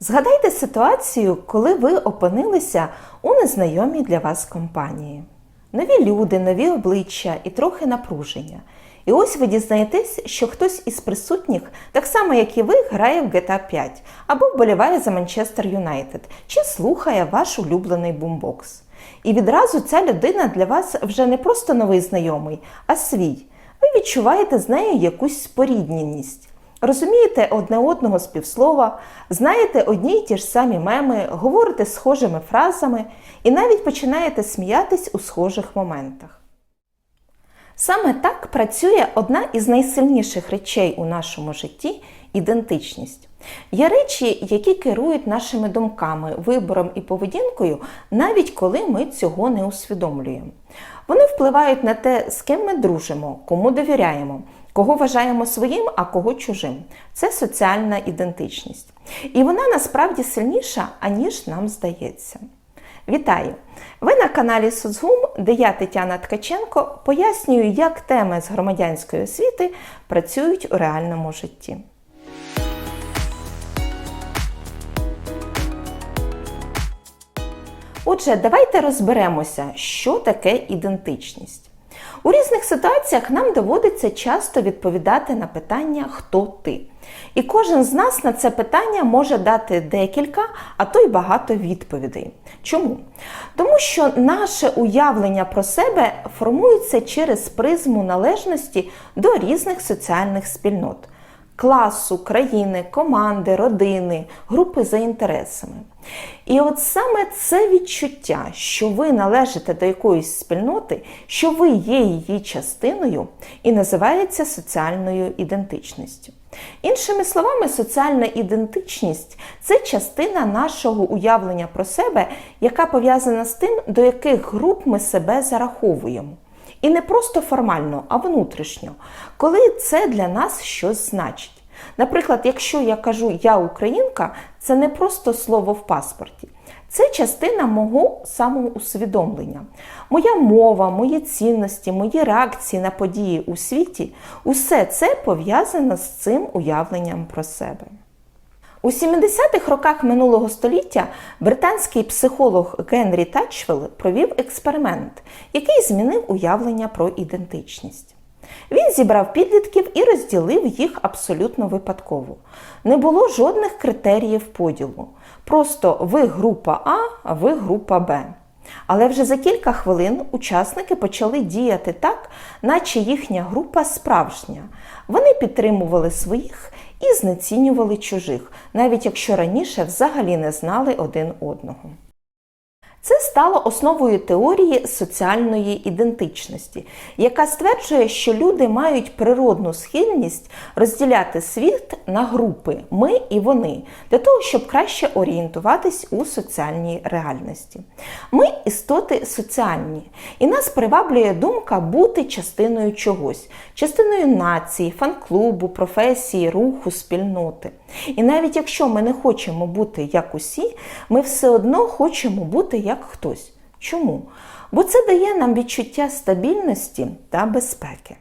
Згадайте ситуацію, коли ви опинилися у незнайомій для вас компанії. Нові люди, нові обличчя і трохи напруження. І ось ви дізнаєтесь, що хтось із присутніх, так само як і ви, грає в GTA 5 або вболіває за Манчестер Юнайтед чи слухає ваш улюблений бумбокс. І відразу ця людина для вас вже не просто новий знайомий, а свій. Ви відчуваєте з нею якусь спорідненість. Розумієте одне одного з півслова, знаєте одні й ті ж самі меми, говорите схожими фразами і навіть починаєте сміятись у схожих моментах. Саме так працює одна із найсильніших речей у нашому житті ідентичність. Є речі, які керують нашими думками, вибором і поведінкою, навіть коли ми цього не усвідомлюємо. Вони впливають на те, з ким ми дружимо, кому довіряємо, кого вважаємо своїм, а кого чужим. Це соціальна ідентичність. І вона насправді сильніша, аніж нам здається. Вітаю! Ви на каналі Соцгум, де я, Тетяна Ткаченко, пояснюю, як теми з громадянської освіти працюють у реальному житті. Отже, давайте розберемося, що таке ідентичність. У різних ситуаціях нам доводиться часто відповідати на питання Хто ти? І кожен з нас на це питання може дати декілька, а то й багато відповідей. Чому? Тому що наше уявлення про себе формується через призму належності до різних соціальних спільнот класу, країни, команди, родини, групи за інтересами. І от саме це відчуття, що ви належите до якоїсь спільноти, що ви є її частиною, і називається соціальною ідентичністю. Іншими словами, соціальна ідентичність це частина нашого уявлення про себе, яка пов'язана з тим, до яких груп ми себе зараховуємо. І не просто формально, а внутрішньо, коли це для нас щось значить. Наприклад, якщо я кажу я українка, це не просто слово в паспорті. Це частина мого самоусвідомлення. Моя мова, мої цінності, мої реакції на події у світі усе це пов'язано з цим уявленням про себе. У 70-х роках минулого століття британський психолог Генрі Тачвелл провів експеримент, який змінив уявлення про ідентичність. Він зібрав підлітків і розділив їх абсолютно випадково. Не було жодних критеріїв поділу. Просто ви група А, а ви група Б. Але вже за кілька хвилин учасники почали діяти так, наче їхня група справжня. Вони підтримували своїх і знецінювали чужих, навіть якщо раніше взагалі не знали один одного. Це стало основою теорії соціальної ідентичності, яка стверджує, що люди мають природну схильність розділяти світ на групи ми і вони, для того, щоб краще орієнтуватись у соціальній реальності. Ми істоти соціальні, і нас приваблює думка бути частиною чогось, частиною нації, фан-клубу, професії, руху, спільноти. І навіть якщо ми не хочемо бути як усі, ми все одно хочемо бути як хтось. Чому? Бо це дає нам відчуття стабільності та безпеки.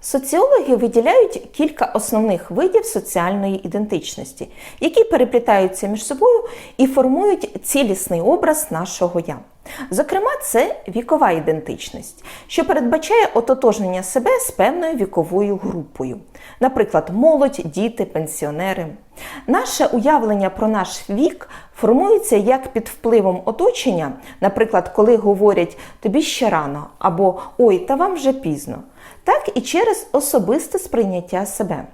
Соціологи виділяють кілька основних видів соціальної ідентичності, які переплітаються між собою і формують цілісний образ нашого я. Зокрема, це вікова ідентичність, що передбачає ототожнення себе з певною віковою групою, наприклад, молодь, діти, пенсіонери. Наше уявлення про наш вік формується як під впливом оточення, наприклад, коли говорять тобі ще рано або Ой, та вам вже пізно, так і через особисте сприйняття себе.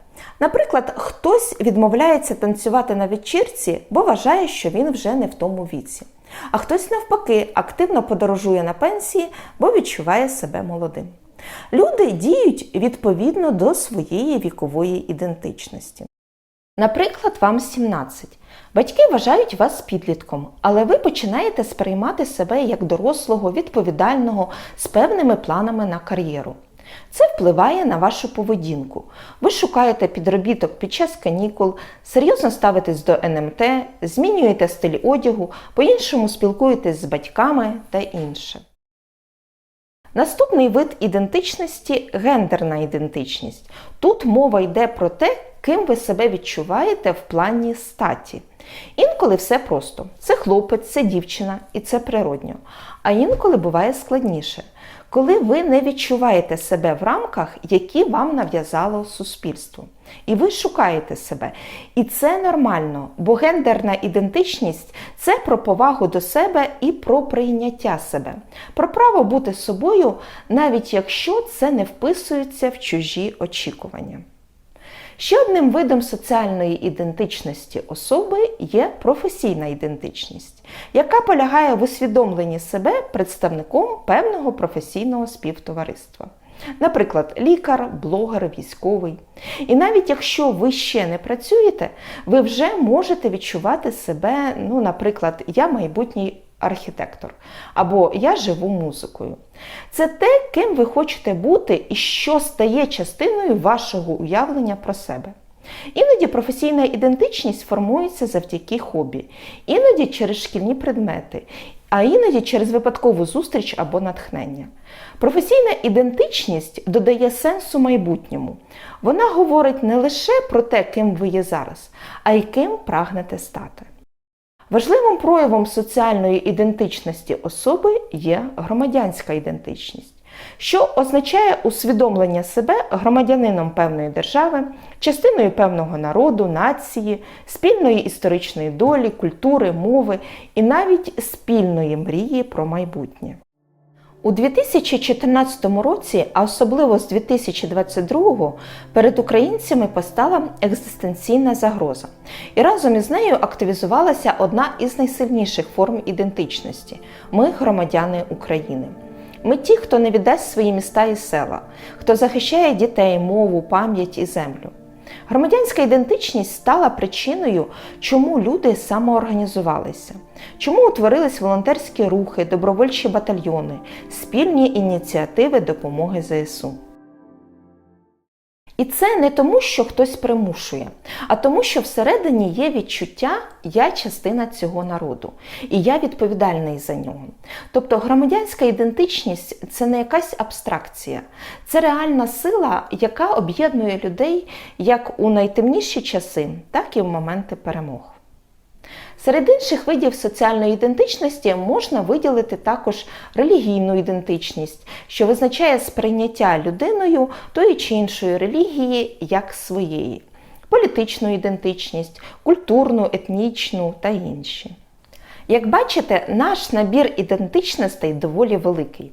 Наприклад, хтось відмовляється танцювати на вечірці, бо вважає, що він вже не в тому віці. А хтось навпаки активно подорожує на пенсії, бо відчуває себе молодим. Люди діють відповідно до своєї вікової ідентичності. Наприклад, вам 17. Батьки вважають вас підлітком, але ви починаєте сприймати себе як дорослого, відповідального, з певними планами на кар'єру. Це впливає на вашу поведінку. Ви шукаєте підробіток під час канікул, серйозно ставитесь до НМТ, змінюєте стиль одягу, по-іншому спілкуєтесь з батьками та інше. Наступний вид ідентичності гендерна ідентичність. Тут мова йде про те, ким ви себе відчуваєте в плані статі. Інколи все просто: це хлопець, це дівчина і це природньо. А інколи буває складніше, коли ви не відчуваєте себе в рамках, які вам нав'язало суспільство. І ви шукаєте себе. І це нормально, бо гендерна ідентичність це про повагу до себе і про прийняття себе, про право бути собою, навіть якщо це не вписується в чужі очікування. Ще одним видом соціальної ідентичності особи є професійна ідентичність, яка полягає в усвідомленні себе представником певного професійного співтовариства. Наприклад, лікар, блогер, військовий. І навіть якщо ви ще не працюєте, ви вже можете відчувати себе, ну, наприклад, я майбутній архітектор або я живу музикою. Це те, ким ви хочете бути і що стає частиною вашого уявлення про себе. Іноді професійна ідентичність формується завдяки хобі, іноді через шкільні предмети, а іноді через випадкову зустріч або натхнення. Професійна ідентичність додає сенсу майбутньому. Вона говорить не лише про те, ким ви є зараз, а й ким прагнете стати. Важливим проявом соціальної ідентичності особи є громадянська ідентичність, що означає усвідомлення себе громадянином певної держави, частиною певного народу, нації, спільної історичної долі, культури, мови і навіть спільної мрії про майбутнє. У 2014 році, а особливо з 2022, перед українцями постала екзистенційна загроза, і разом із нею активізувалася одна із найсильніших форм ідентичності ми громадяни України. Ми ті, хто не віддасть свої міста і села, хто захищає дітей, мову, пам'ять і землю. Громадянська ідентичність стала причиною, чому люди самоорганізувалися, чому утворились волонтерські рухи, добровольчі батальйони, спільні ініціативи допомоги ЗСУ. І це не тому, що хтось примушує, а тому, що всередині є відчуття я частина цього народу, і я відповідальний за нього. Тобто громадянська ідентичність це не якась абстракція, це реальна сила, яка об'єднує людей як у найтемніші часи, так і в моменти перемог. Серед інших видів соціальної ідентичності можна виділити також релігійну ідентичність, що визначає сприйняття людиною тої чи іншої релігії як своєї, політичну ідентичність, культурну, етнічну та інші. Як бачите, наш набір ідентичностей доволі великий.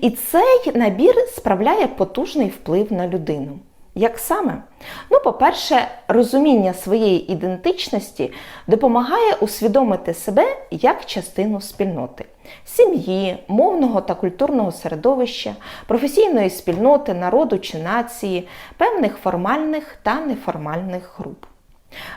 І цей набір справляє потужний вплив на людину. Як саме? Ну, по-перше, розуміння своєї ідентичності допомагає усвідомити себе як частину спільноти, сім'ї, мовного та культурного середовища, професійної спільноти, народу чи нації, певних формальних та неформальних груп.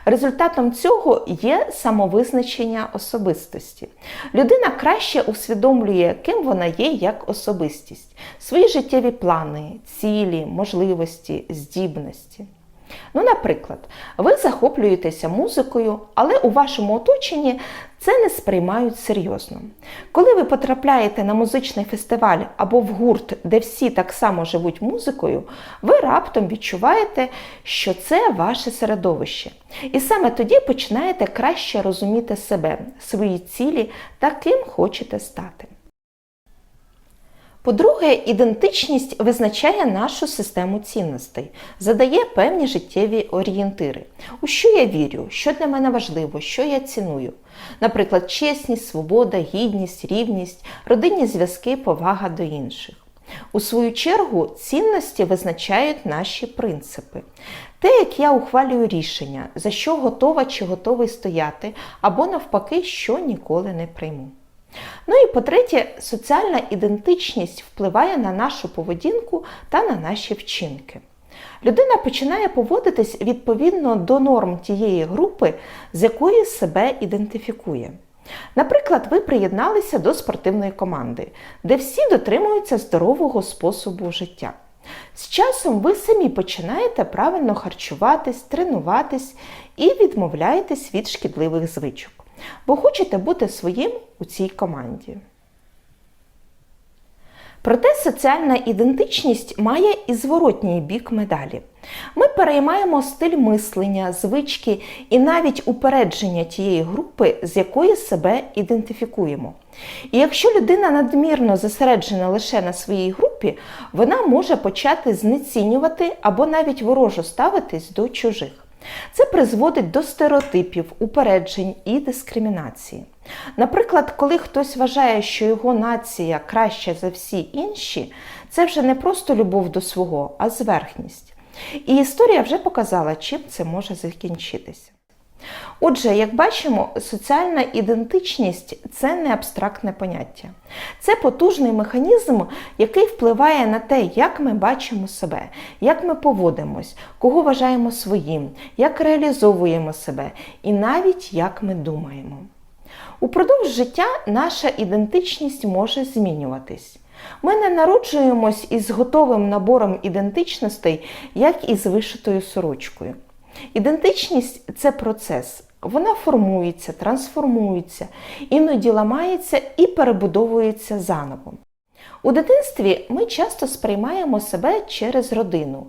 Результатом цього є самовизначення особистості. Людина краще усвідомлює, ким вона є як особистість, свої життєві плани, цілі, можливості, здібності. Ну, наприклад, ви захоплюєтеся музикою, але у вашому оточенні це не сприймають серйозно. Коли ви потрапляєте на музичний фестиваль або в гурт, де всі так само живуть музикою, ви раптом відчуваєте, що це ваше середовище. І саме тоді починаєте краще розуміти себе, свої цілі та ким хочете стати. По-друге, ідентичність визначає нашу систему цінностей, задає певні життєві орієнтири. У що я вірю, що для мене важливо, що я ціную. Наприклад, чесність, свобода, гідність, рівність, родинні зв'язки, повага до інших. У свою чергу, цінності визначають наші принципи. Те, як я ухвалюю рішення, за що готова чи готовий стояти, або навпаки, що ніколи не прийму. Ну і по-третє, соціальна ідентичність впливає на нашу поведінку та на наші вчинки. Людина починає поводитись відповідно до норм тієї групи, з якої себе ідентифікує. Наприклад, ви приєдналися до спортивної команди, де всі дотримуються здорового способу життя. З часом ви самі починаєте правильно харчуватись, тренуватись і відмовляєтесь від шкідливих звичок бо хочете бути своїм у цій команді. Проте соціальна ідентичність має і зворотній бік медалі. Ми переймаємо стиль мислення, звички і навіть упередження тієї групи, з якої себе ідентифікуємо. І якщо людина надмірно зосереджена лише на своїй групі, вона може почати знецінювати або навіть ворожо ставитись до чужих. Це призводить до стереотипів, упереджень і дискримінації. Наприклад, коли хтось вважає, що його нація краща за всі інші, це вже не просто любов до свого, а зверхність. І історія вже показала, чим це може закінчитися. Отже, як бачимо, соціальна ідентичність це не абстрактне поняття. Це потужний механізм, який впливає на те, як ми бачимо себе, як ми поводимось, кого вважаємо своїм, як реалізовуємо себе і навіть як ми думаємо. Упродовж життя наша ідентичність може змінюватись. Ми не народжуємось із готовим набором ідентичностей, як і з вишитою сорочкою. Ідентичність це процес. Вона формується, трансформується, іноді ламається і перебудовується заново. У дитинстві ми часто сприймаємо себе через родину.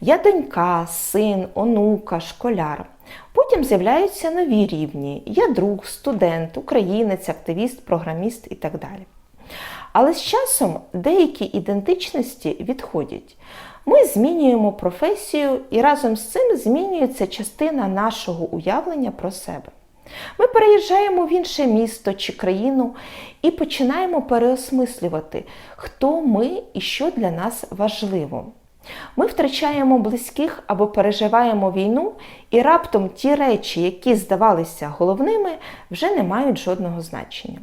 Я донька, син, онука, школяр. Потім з'являються нові рівні: я друг, студент, українець, активіст, програміст і так далі. Але з часом деякі ідентичності відходять. Ми змінюємо професію і разом з цим змінюється частина нашого уявлення про себе. Ми переїжджаємо в інше місто чи країну і починаємо переосмислювати, хто ми і що для нас важливо. Ми втрачаємо близьких або переживаємо війну, і раптом ті речі, які здавалися головними, вже не мають жодного значення.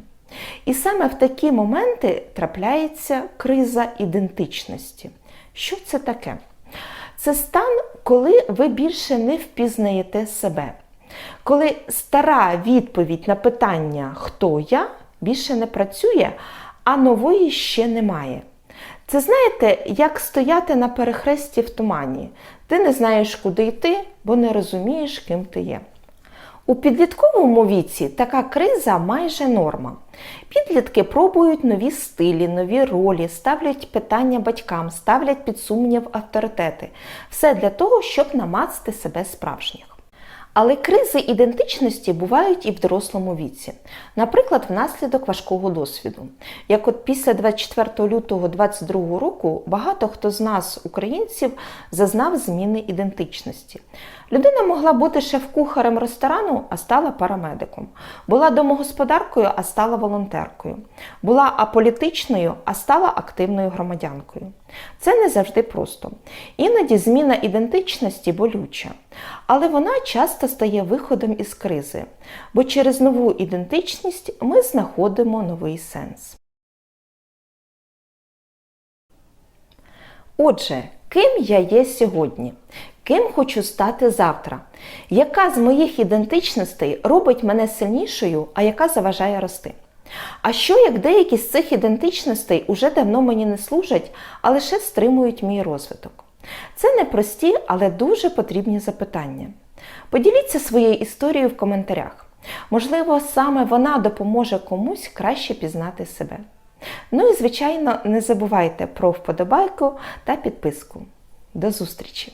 І саме в такі моменти трапляється криза ідентичності. Що це таке? Це стан, коли ви більше не впізнаєте себе. Коли стара відповідь на питання Хто я більше не працює, а нової ще немає. Це знаєте, як стояти на перехресті в тумані. Ти не знаєш, куди йти, бо не розумієш, ким ти є. У підлітковому віці така криза майже норма. Підлітки пробують нові стилі, нові ролі, ставлять питання батькам, ставлять під сумнів авторитети. Все для того, щоб намацати себе справжніх. Але кризи ідентичності бувають і в дорослому віці, наприклад, внаслідок важкого досвіду. Як от після 24 лютого 2022 року багато хто з нас, українців, зазнав зміни ідентичності. Людина могла бути шеф-кухарем ресторану, а стала парамедиком, була домогосподаркою, а стала волонтеркою, була аполітичною, а стала активною громадянкою. Це не завжди просто. Іноді зміна ідентичності болюча, але вона часто стає виходом із кризи, бо через нову ідентичність ми знаходимо новий сенс. Отже, ким я є сьогодні? Ким хочу стати завтра? Яка з моїх ідентичностей робить мене сильнішою, а яка заважає рости? А що як деякі з цих ідентичностей уже давно мені не служать, а лише стримують мій розвиток? Це непрості, але дуже потрібні запитання. Поділіться своєю історією в коментарях. Можливо, саме вона допоможе комусь краще пізнати себе. Ну і, звичайно, не забувайте про вподобайку та підписку. До зустрічі!